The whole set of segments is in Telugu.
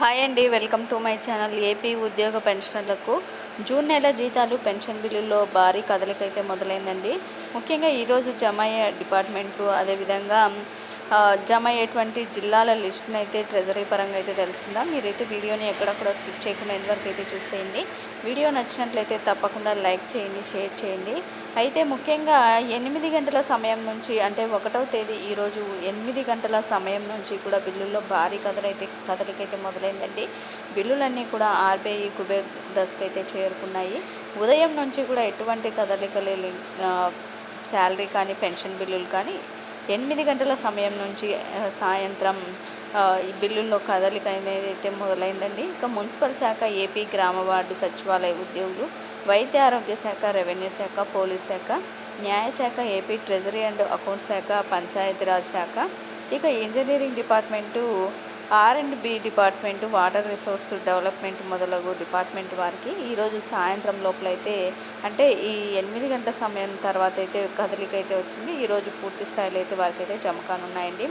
హాయ్ అండి welcome to my channel AP ఉద్యోగ పెన్షనర్లకు. జూన్ నెల జీతాలు పెన్షన్ బిల్లుల్లో భారీ కదలికైతే మొదలైందండి. ముఖ్యంగా ఈరోజు జమ అయ్యే డిపార్ట్మెంట్లు అదేవిధంగా జమ అయ్యేటువంటి జిల్లాల లిస్ట్ని అయితే ట్రెజరీ పరంగా అయితే తెలుసుకుందాం. మీరైతే వీడియోని ఎక్కడ కూడా స్కిప్ చేయకుండా ఎండ్ వరకు అయితే చూసేయండి. వీడియో నచ్చినట్లయితే తప్పకుండా లైక్ చేయండి షేర్ చేయండి. అయితే ముఖ్యంగా ఎనిమిది గంటల సమయం నుంచి అంటే ఒకటవ తేదీ ఈరోజు ఎనిమిది గంటల సమయం నుంచి కూడా బిల్లుల్లో భారీ కథలైతే కదలికైతే మొదలైందండి. బిల్లులన్నీ కూడా ఆర్బీఐ కుబేర్ దశకు అయితే చేరుకున్నాయి. ఉదయం నుంచి కూడా ఎటువంటి కదలికలు శాలరీ కానీ పెన్షన్ బిల్లులు కానీ ఎనిమిది గంటల సమయం నుంచి సాయంత్రం ఈ బిల్లుల్లో కదలిక అనేది అయితే మొదలైందండి ఇక మున్సిపల్ శాఖ ఏపీ గ్రామ వార్డు సచివాలయ ఉద్యోగులు వైద్య ఆరోగ్య శాఖ రెవెన్యూ శాఖ పోలీస్ శాఖ న్యాయశాఖ ఏపీ ట్రెజరీ అండ్ అకౌంట్ శాఖ పంచాయతీరాజ్ శాఖ ఇక engineering department R and B department water resource development మొదలగు డిపార్ట్మెంట్ వారికి ఈరోజు సాయంత్రం లోపలైతే అంటే ఈ ఎనిమిది గంటల సమయం తర్వాత అయితే కదలిక అయితే వచ్చింది. ఈరోజు పూర్తి స్థాయిలో అయితే వారికి అయితే జమ కానున్నాయండి.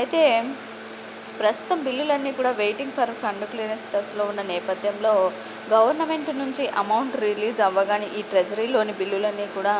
అయితే ప్రస్తుతం బిల్లులన్నీ కూడా వెయిటింగ్ ఫర్ ఫండ్ క్లియరెన్స్ దశలో ఉన్న నేపథ్యంలో గవర్నమెంట్ నుంచి అమౌంట్ రిలీజ్ అవ్వగానే ఈ ట్రెజరీలోని బిల్లులన్నీ కూడా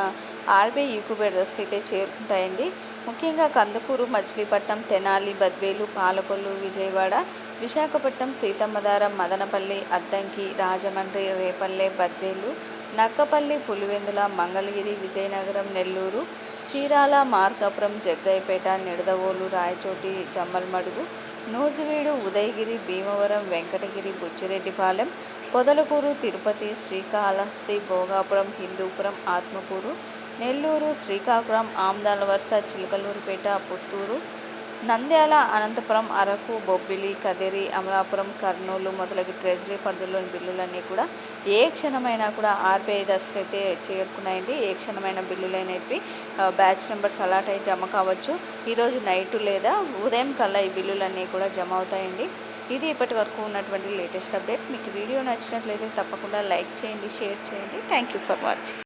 ఆర్బీఐ ఈక్యుబేట్ అయితే చేరుకుంటాయండి. ముఖ్యంగా కందుకూరు మచిలీపట్నం తెనాలి బద్వేలు పాలకొల్లు విజయవాడ విశాఖపట్నం సీతమ్మధారం మదనపల్లి అద్దంకి రాజమండ్రి రేపల్లె బద్వేలు నక్కపల్లి పులివెందుల మంగళగిరి విజయనగరం నెల్లూరు చీరాల మార్కాపురం జగ్గయ్యపేట నిడదవోలు రాయచోటి జమ్మల్మడుగు నూజివీడు ఉదయగిరి భీమవరం వెంకటగిరి బుచ్చిరెడ్డిపాలెం పొదలకూరు తిరుపతి శ్రీకాళహస్తి భోగాపురం హిందూపురం ఆత్మకూరు నెల్లూరు శ్రీకాకుళం ఆమ్దాల వరుస చిలకలూరుపేట పుత్తూరు నంద్యాల అనంతపురం అరకు బొబ్బిలి కదిరి అమలాపురం కర్నూలు మొదలగు ట్రెజరీ పరిధిలోని బిల్లులన్నీ కూడా ఏ క్షణమైనా కూడా ఆర్బీఐ దశకు అయితే చేరుకున్నాయండి. ఏ క్షణమైన బిల్లులైనవి బ్యాచ్ నెంబర్స్ అలాట్ అయి జమ కావచ్చు. ఈరోజు నైట్ లేదా ఉదయం కల్లా ఈ బిల్లులన్నీ కూడా జమ అవుతాయండి. ఇది ఇప్పటి వరకు ఉన్నటువంటి లేటెస్ట్ అప్డేట్. మీకు వీడియో నచ్చినట్లయితే తప్పకుండా లైక్ చేయండి షేర్ చేయండి. Thank you for watching.